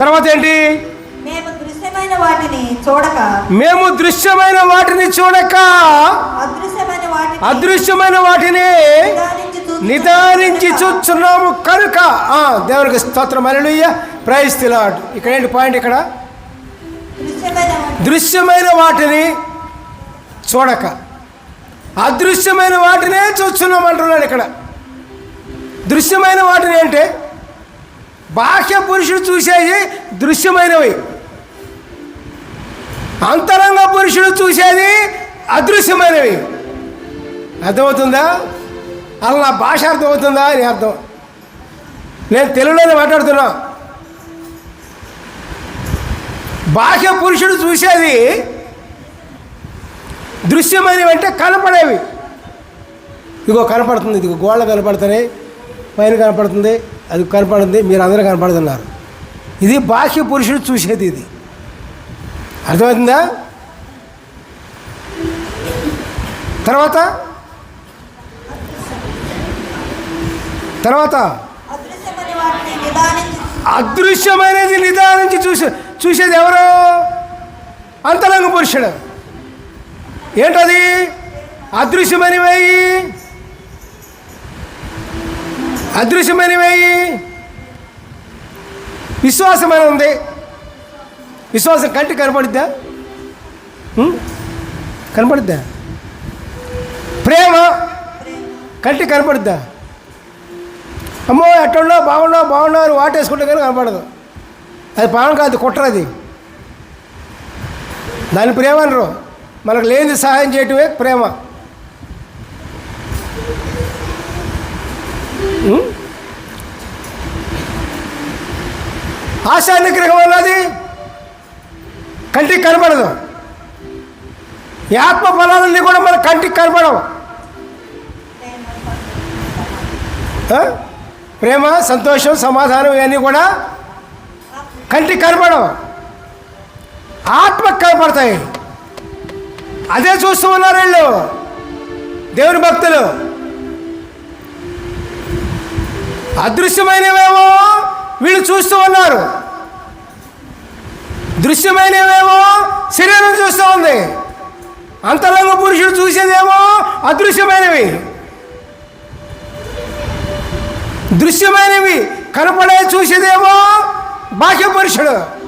తర్వాత ఏంటి మేము దృశ్యమైన వాటిని చూడక. మేము దృశ్యమైన వాటిని చూడక. అదృశ్యమైన వాటిని అదృశ్యమైన వాటిని నిదానించి చూస్తున్నాము కనుక. ఆ, దేవునికి స్తోత్రం. అలెలుయ్య ప్రైజ్ తిలాడ్ ఇక్కడ ఏంటి పాయింట్ ఇక్కడ? దృశ్యమైన వాటిని దృశ్యమైన వాటిని చూడక. అదృశ్యమైన వాటినే చూస్తున్నాం అంటున్నాడు ఇక్కడ. దృశ్యమైన వాటిని అంటే బాహ్య పురుషుడు చూసేది దృశ్యమైనవి. అంతరంగ పురుషుడు చూసేది అదృశ్యమైనవి. అర్థమవుతుందా? అలా నా భాష అర్థమవుతుందా అని అర్థం. నేను తెలుగులోనే మాట్లాడుతున్నా. బాహ్య పురుషుడు చూసేది దృశ్యమైనవి అంటే కనపడేవి. ఇదిగో కనపడుతుంది ఇదిగో గోళ్ళ కనపడుతున్నాయి. పైన కనపడుతుంది అది కనపడుతుంది మీరు అందరూ కనపడుతున్నారు. ఇది బాహ్య పురుషుడు చూసేది ఇది. అర్థమవుతుందా? తర్వాత? తర్వాత? అదృశ్యమైనది నిదానించి చూసే చూసేది ఎవరు? అంతరంగ పురుషుడు. ఏంటది? అదృశ్యమైనవి అదృశ్యమైనవి. విశ్వాసమైన ఉంది. విశ్వాసం కంటి కనపడిద్దా? కనపడుద్దా కనపడిద్దా? ప్రేమ కంటి కనపడిద్దా? అమ్మో ఎట్టున్నా బాగున్నావు బాగున్నావు అని వాటేసుకుంటే కానీ కనపడదు. అది పానం కాదు కుట్రది దాని ప్రేమ అనరు. మనకు లేని సహాయం చేయటమే ప్రేమ. ఆశా నిగ్రహం అన్నది కంటికి కనబడదు. ఈ ఆత్మ ఫలాలన్నీ కూడా మన కంటికి కనబడవు. ప్రేమ సంతోషం సమాధానం ఇవన్నీ కూడా కంటికి కనపడవు ఆత్మకు కనపడతాయి. అదే చూస్తూ ఉన్నారు వీళ్ళు. దేవుని భక్తులు. అదృశ్యమైనవేమో వీళ్ళు చూస్తూ ఉన్నారు. దృశ్యమైనవేమో శరీరం చూస్తూ ఉంది. అంతరంగ పురుషుడు చూసేదేమో అదృశ్యమైనవి. దృశ్యమైనవి కనపడే చూసేదేమో బాహ్య పురుషుడు.